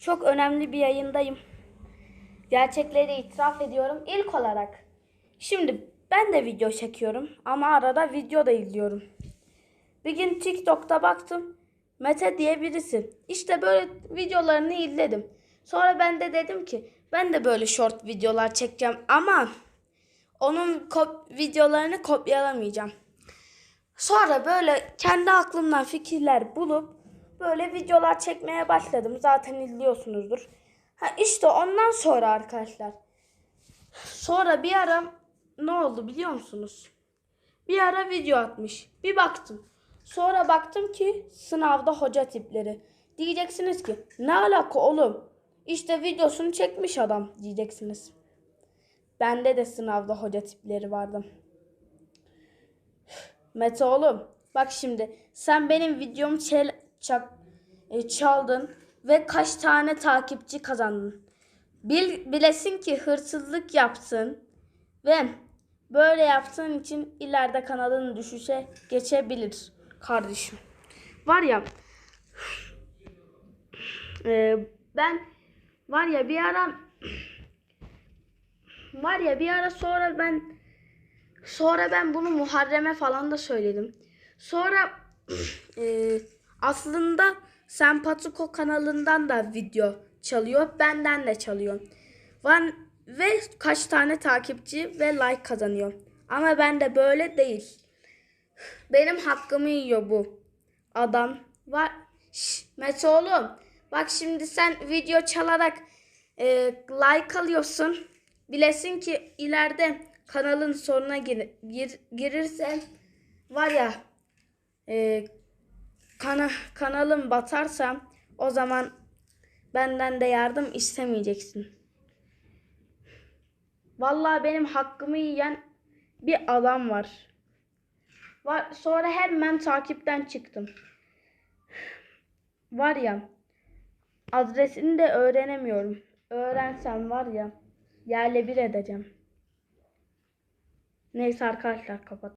Çok önemli bir yayındayım. Gerçekleri itiraf ediyorum ilk olarak. Şimdi ben de video çekiyorum ama arada video da izliyorum. Bir gün TikTok'ta baktım. Mete diye birisi. İşte böyle videolarını izledim. Sonra ben de dedim ki ben de böyle short videolar çekeceğim ama onun kop- videolarını kopyalamayacağım. Sonra böyle kendi aklımdan fikirler bulup böyle videolar çekmeye başladım. Zaten izliyorsunuzdur. Ha işte ondan sonra arkadaşlar. Sonra bir ara ne oldu biliyor musunuz? Bir ara video atmış. Bir baktım. Sonra baktım ki sınavda hoca tipleri. Diyeceksiniz ki ne alaka oğlum? İşte videosunu çekmiş adam diyeceksiniz. Bende de sınavda hoca tipleri vardı. Mete oğlum bak şimdi sen benim videomu çel, çak, e, çaldın ve kaç tane takipçi kazandın. Bil, bilesin ki hırsızlık yaptın ve böyle yaptığın için ileride kanalın düşüşe geçebilir kardeşim. Var ya e, ben var ya bir ara var ya bir ara sonra ben Sonra ben bunu Muharrem'e falan da söyledim. Sonra e, aslında Sempatiko kanalından da video çalıyor. Benden de çalıyor. Van ve kaç tane takipçi ve like kazanıyor. Ama ben de böyle değil. Benim hakkımı yiyor bu adam. Var Mete oğlum. Bak şimdi sen video çalarak e, like alıyorsun. Bilesin ki ileride kanalın sonuna gir, gir, girirsen var ya e, kana, kanalım batarsa o zaman benden de yardım istemeyeceksin. Vallahi benim hakkımı yiyen bir adam var. Var sonra hemen takipten çıktım. Var ya adresini de öğrenemiyorum. Öğrensem var ya yerle bir edeceğim. Neyse arkadaşlar kapat.